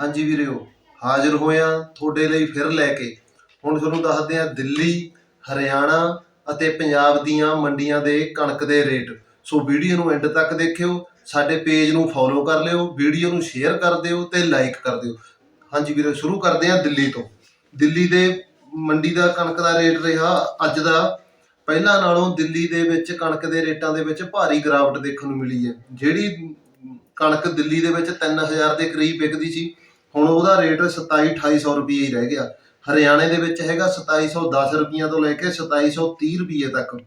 ਹਾਂਜੀ ਵੀਰਿਓ ਹਾਜ਼ਰ ਹੋਇਆ ਤੁਹਾਡੇ ਲਈ ਫਿਰ ਲੈ ਕੇ। ਹੁਣ ਤੁਹਾਨੂੰ ਦੱਸਦੇ ਆ ਦਿੱਲੀ, ਹਰਿਆਣਾ ਅਤੇ ਪੰਜਾਬ ਦੀਆਂ ਮੰਡੀਆਂ ਦੇ ਕਣਕ ਦੇ ਰੇਟ। ਸੋ ਵੀਡੀਓ ਨੂੰ ਐਂਡ ਤੱਕ ਦੇਖਿਓ, ਸਾਡੇ ਪੇਜ ਨੂੰ ਫੋਲੋ ਕਰ ਲਿਓ, ਵੀਡੀਓ ਨੂੰ ਸ਼ੇਅਰ ਕਰ ਦਿਓ ਤੇ ਲਾਈਕ ਕਰ ਦਿਓ। ਹਾਂਜੀ ਵੀਰੋ, ਸ਼ੁਰੂ ਕਰਦੇ ਆ ਦਿੱਲੀ ਤੋਂ। ਦਿੱਲੀ ਦੇ ਮੰਡੀ ਦਾ ਕਣਕ ਦਾ ਰੇਟ ਰਿਹਾ ਅੱਜ ਦਾ। ਪਹਿਲਾਂ ਨਾਲੋਂ ਦਿੱਲੀ ਦੇ ਵਿੱਚ ਕਣਕ ਦੇ ਰੇਟਾਂ ਦੇ ਵਿੱਚ ਭਾਰੀ ਗਿਰਾਵਟ ਦੇਖਣ ਨੂੰ ਮਿਲੀ ਹੈ। ਜਿਹੜੀ ਕਣਕ ਦਿੱਲੀ ਦੇ ਵਿੱਚ 3000 ਦੇ ਕਰੀਬ ਵਿਕਦੀ ਸੀ ਹੁਣ ਉਹਦਾ ਰੇਟ 27 2800 ਰੁਪਏ ਹੀ ਰਹਿ ਗਿਆ। ਹਰਿਆਣੇ ਦੇ ਵਿੱਚ ਹੈਗਾ 2710 ਰੁਪਈਆਂ ਤੋਂ ਲੈ ਕੇ 2730 ਰੁਪਏ ਤੱਕ।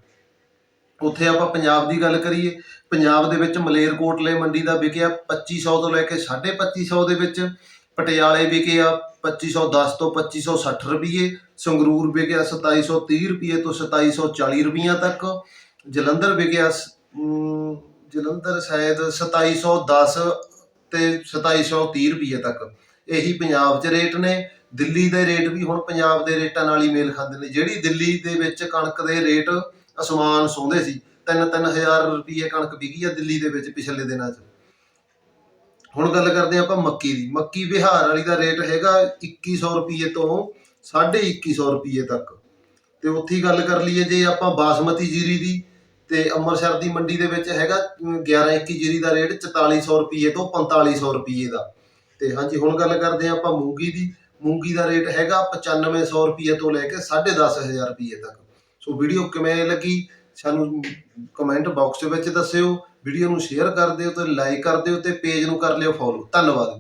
ਉੱਥੇ ਆਪਾਂ ਪੰਜਾਬ ਦੀ ਗੱਲ ਕਰੀਏ ਪੰਜਾਬ ਦੇ ਵਿੱਚ ਮਲੇਰਕੋਟਲੇ ਮੰਡੀ ਦਾ ਵਿਕਿਆ 2500 ਤੋਂ ਲੈ ਕੇ 2550 ਦੇ ਵਿੱਚ। ਪਟਿਆਲੇ ਵਿਕਿਆ 2510 ਤੋਂ 2560 ਰੁਪਏ ਸੰਗਰੂਰ ਵਿਕਿਆ 2730 ਰੁਪਏ ਤੋਂ 2740 ਰੁਪਈਆਂ ਤੱਕ। ਜਲੰਧਰ ਵਿਕਿਆ ਸ- ਅਮ, ਜਲੰਧਰ ਸ਼ਾਇਦ 2710 ਤੇ 2730 ਰੁਪਏ ਤੱਕ। ਇਹੀ ਪੰਜਾਬ 'ਚ ਰੇਟ ਨੇ। ਦਿੱਲੀ ਦੇ ਰੇਟ ਵੀ ਹੁਣ ਪੰਜਾਬ ਦੇ ਰੇਟਾਂ ਨਾਲ ਹੀ ਮੇਲ ਖਾਂਦੇ ਨੇ। ਜਿਹੜੀ ਦਿੱਲੀ ਦੇ ਵਿੱਚ ਕਣਕ ਦੇ ਰੇਟ ਅਸਮਾਨ ਸੌਂਦੇ ਸੀ 3-3000 ਰੁਪਏ ਕਣਕ ਵਿਕੀ ਆ ਦਿੱਲੀ ਦੇ ਵਿੱਚ ਪਿਛਲੇ ਦਿਨਾਂ 'ਚ। ਹੁਣ ਗੱਲ ਕਰਦੇ ਆਪਾਂ ਮੱਕੀ ਦੀ। ਮੱਕੀ ਬਿਹਾਰ ਵਾਲੀ ਦਾ ਰੇਟ ਹੈਗਾ 2100 ਰੁਪਏ ਤੋਂ 2150 ਰੁਪਏ ਤੱਕ। ਤੇ ਉੱਥੇ ਗੱਲ ਕਰ ਲਈਏ ਜੇ ਆਪਾਂ ਬਾਸਮਤੀ ਜੀਰੀ ਦੀ, ਤੇ ਅੰਮ੍ਰਿਤਸਰ ਦੀ ਮੰਡੀ ਦੇ ਵਿੱਚ ਹੈਗਾ 11-21 ਜੀਰੀ ਦਾ ਰੇਟ 4400 ਰੁਪਏ ਤੋਂ 4500 ਰੁਪਏ ਦਾ। ਤੇ ਹਾਂਜੀ, ਹੁਣ ਗੱਲ ਕਰਦੇ ਹਾਂ ਆਪਾਂ ਮੂੰਗੀ ਦੀ। ਮੂੰਗੀ ਦਾ ਰੇਟ ਹੈਗਾ 9500 ਰੁਪਏ ਤੋਂ ਲੈ ਕੇ 10500 ਰੁਪਏ ਤੱਕ। ਸੋ ਵੀਡੀਓ ਕਿਵੇਂ ਲੱਗੀ ਸਾਨੂੰ ਕਮੈਂਟ ਬਾਕਸ ਵਿੱਚ ਦੱਸਿਓ, ਵੀਡੀਓ ਨੂੰ ਸ਼ੇਅਰ ਕਰ ਦਿਓ ਤੇ ਲਾਈਕ ਕਰ ਦਿਓ ਤੇ ਪੇਜ ਨੂੰ ਕਰ ਲਿਓ ਫੋਲੋ ਧੰਨਵਾਦ।